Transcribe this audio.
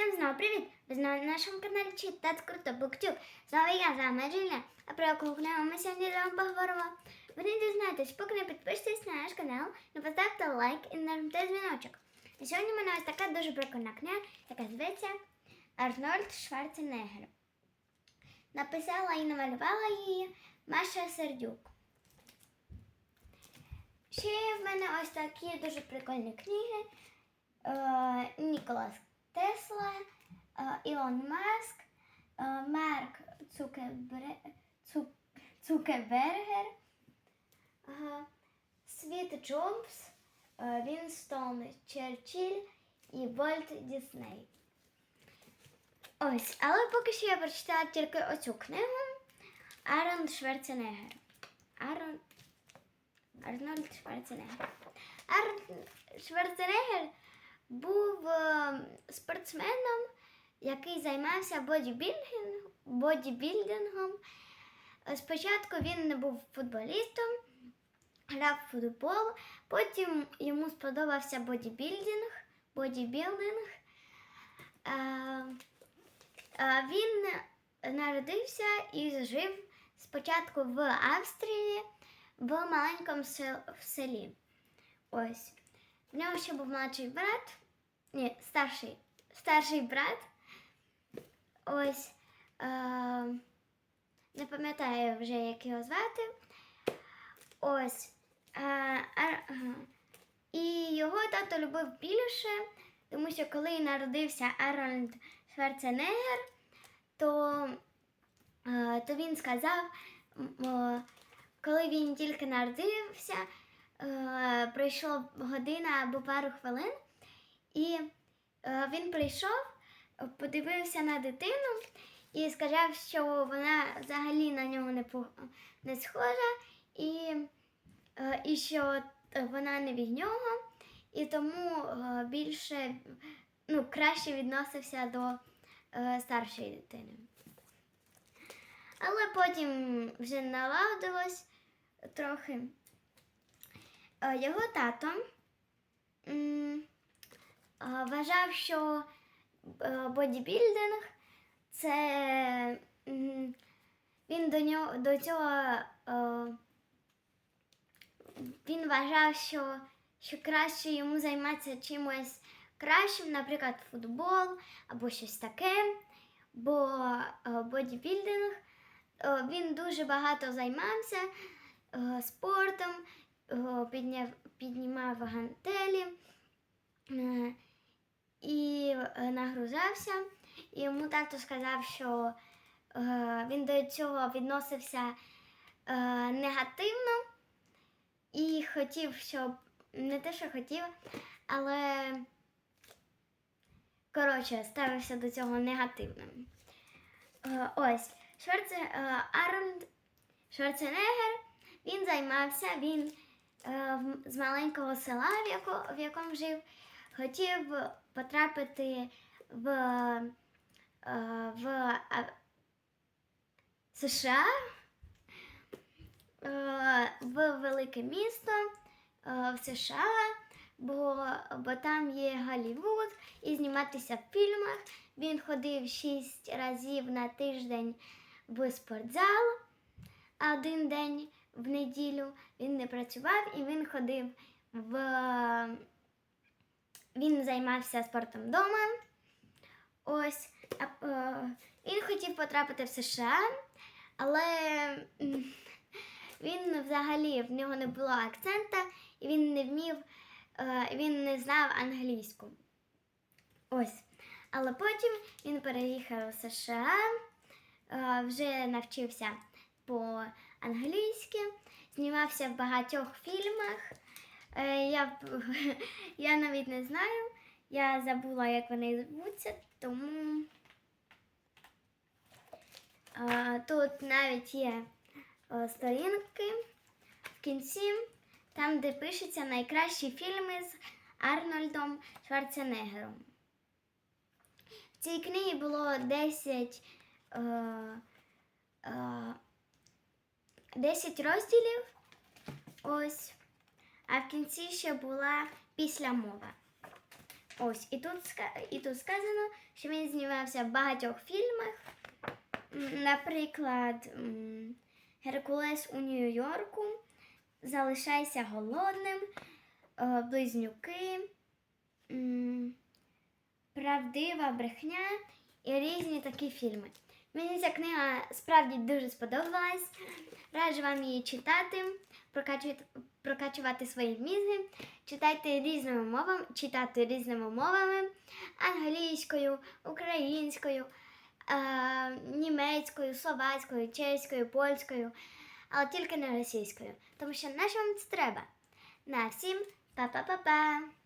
Всім знову привіт! Ви на нашому каналі Читати Круто Буктюб. Знову я з вами А про яку книгу ми сьогодні з вами поговоримо. Ви не дізнаєтесь, поки не підпишетесь на наш канал, не поставте лайк і нажмите дзвіночок. І сьогодні в мене ось така дуже прикольна книга, яка зветься Арнольд Шварценеггер. Написала і намалювала її Маша Сердюк. Ще в мене ось такі дуже прикольні книги. Е, Ніколас Тесла, Ілон Маск, е, Марк Цукербре... Цу... Цукербергер, Світ Джобс, е, Вінстон Черчилль і Вольт Дісней. Ось, але поки що я прочитала тільки оцю книгу Арон Шварценеггер. Арон Арнольд Шварценеггер. Арнольд Шварценеггер був е, спортсменом, який займався бодібілдингом. Спочатку він був футболістом, грав в футбол, потім йому сподобався бодібілдинг. бодібілдинг. Е, е, Він народився і жив спочатку в Австрії в маленькому селі. Ось. В нього ще був молодший брат. Ні, старший. Старший брат. Ось. Е, не пам'ятаю вже, як його звати. Ось. Е, і його тато любив більше, тому що коли народився Арнольд Шварценеггер, то, е, то він сказав, о, коли він тільки народився, е, пройшла година або пару хвилин, і е, він прийшов, подивився на дитину і сказав, що вона взагалі на нього не, по- не схожа, і, е, і що вона не від нього, і тому е, більше ну, краще відносився до е, старшої дитини. Але потім вже наладилось трохи. Е, Його тато вважав, що е, бодібілдинг це він до нього до цього е, він вважав, що, що краще йому займатися чимось кращим, наприклад, футбол або щось таке, бо е, бодібілдинг він дуже багато займався спортом, підняв, піднімав гантелі і е, нагружався. І йому тато сказав, що е, він до цього відносився е, негативно і хотів, щоб не те, що хотів, але коротше, ставився до цього негативно. Ось, Шварце, Арнольд Шварценеггер, він займався, він з маленького села, в якому жив, хотів потрапити в, е, в США, е, в велике місто е, в США, бо, бо там є Голлівуд і зніматися в фільмах. Він ходив шість разів на тиждень в спортзал, один день в неділю він не працював і він ходив в. Він займався спортом вдома. Ось а, е, він хотів потрапити в США, але він взагалі в нього не було акцента, і він не вмів, е, він не знав англійську. Ось. Але потім він переїхав у США, е, вже навчився по-англійськи, знімався в багатьох фільмах. Е, Я, я навіть не знаю, я забула, як вони звуться, тому е, тут навіть є е, сторінки в кінці, там, де пишеться найкращі фільми з Арнольдом Шварценеггером. В цій книгі було 10, е, е, 10 розділів. Ось. А в кінці ще була післямова. Ось, і тут, і тут сказано, що він знімався в багатьох фільмах. Наприклад, Геркулес у Нью-Йорку, Залишайся голодним, е, Близнюки, Правдива брехня і різні такі фільми. Мені ця книга справді дуже сподобалась. Раджу вам її читати, прокачувати свої мізги, читайте різними мовами, читати різними мовами англійською, українською, е, німецькою, словацькою, чеською, польською, але тільки не російською. Тому що на що вам це треба? На всім па-па-па-па!